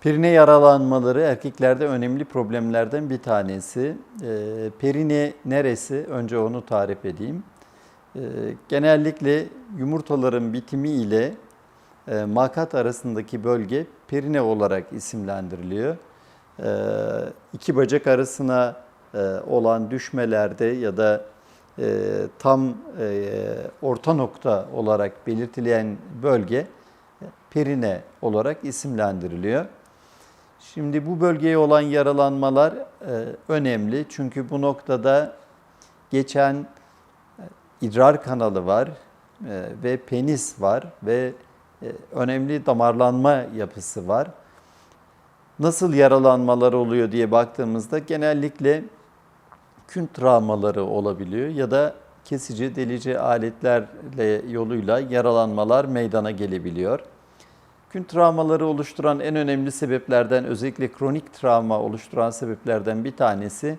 Perine yaralanmaları erkeklerde önemli problemlerden bir tanesi. Ee, perine neresi? Önce onu tarif edeyim. Ee, genellikle yumurtaların bitimi ile e, makat arasındaki bölge perine olarak isimlendiriliyor. Ee, iki bacak arasına e, olan düşmelerde ya da e, tam orta nokta olarak belirtilen bölge perine olarak isimlendiriliyor. Şimdi bu bölgeye olan yaralanmalar e, önemli çünkü bu noktada geçen e, idrar kanalı var e, ve penis var ve e, önemli damarlanma yapısı var. Nasıl yaralanmalar oluyor diye baktığımızda genellikle kün travmaları olabiliyor ya da kesici delici aletlerle yoluyla yaralanmalar meydana gelebiliyor. Kün travmaları oluşturan en önemli sebeplerden özellikle kronik travma oluşturan sebeplerden bir tanesi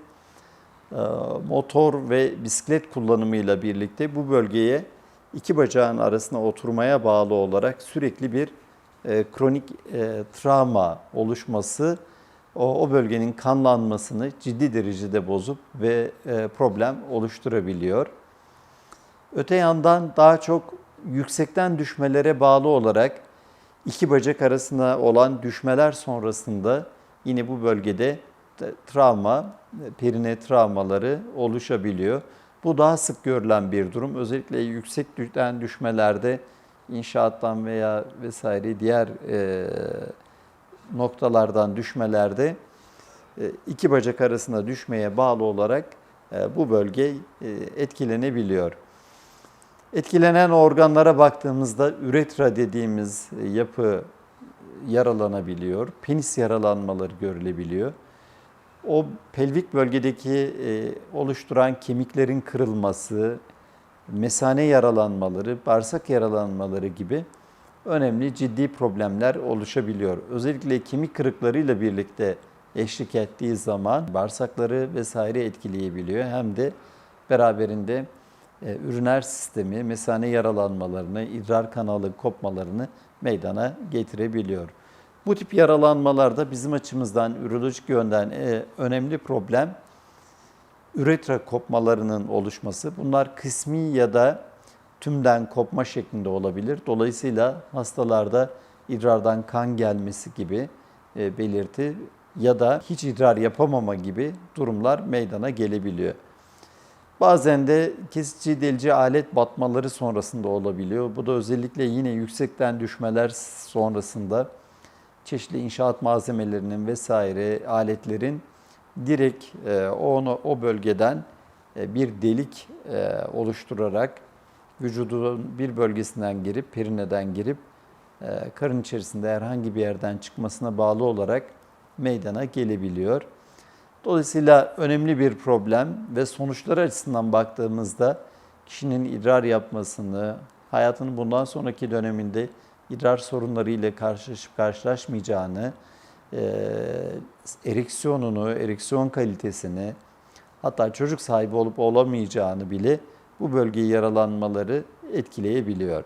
e, motor ve bisiklet kullanımıyla birlikte bu bölgeye iki bacağın arasına oturmaya bağlı olarak sürekli bir e, kronik e, travma oluşması o, o bölgenin kanlanmasını ciddi derecede bozup ve problem oluşturabiliyor. Öte yandan daha çok yüksekten düşmelere bağlı olarak iki bacak arasında olan düşmeler sonrasında yine bu bölgede travma, perine travmaları oluşabiliyor. Bu daha sık görülen bir durum. Özellikle yüksekten düşmelerde inşaattan veya vesaire diğer e, noktalardan düşmelerde e, iki bacak arasında düşmeye bağlı olarak e, bu bölge etkilenebiliyor. Etkilenen organlara baktığımızda üretra dediğimiz yapı yaralanabiliyor. Penis yaralanmaları görülebiliyor. O pelvik bölgedeki oluşturan kemiklerin kırılması, mesane yaralanmaları, bağırsak yaralanmaları gibi önemli ciddi problemler oluşabiliyor. Özellikle kemik kırıklarıyla birlikte eşlik ettiği zaman bağırsakları vesaire etkileyebiliyor. Hem de beraberinde e, üriner sistemi, mesane yaralanmalarını, idrar kanalı kopmalarını meydana getirebiliyor. Bu tip yaralanmalarda bizim açımızdan ürolojik yönden e, önemli problem üretra kopmalarının oluşması. Bunlar kısmi ya da tümden kopma şeklinde olabilir. Dolayısıyla hastalarda idrardan kan gelmesi gibi e, belirti ya da hiç idrar yapamama gibi durumlar meydana gelebiliyor. Bazen de kesici delici alet batmaları sonrasında olabiliyor. Bu da özellikle yine yüksekten düşmeler sonrasında çeşitli inşaat malzemelerinin vesaire aletlerin direkt e, onu o bölgeden e, bir delik e, oluşturarak vücudun bir bölgesinden girip perineden girip karın içerisinde herhangi bir yerden çıkmasına bağlı olarak meydana gelebiliyor. Dolayısıyla önemli bir problem ve sonuçlar açısından baktığımızda kişinin idrar yapmasını, hayatının bundan sonraki döneminde idrar sorunlarıyla karşılaşıp karşılaşmayacağını, ereksiyonunu, ereksiyon kalitesini, hatta çocuk sahibi olup olamayacağını bile bu bölgeyi yaralanmaları etkileyebiliyor.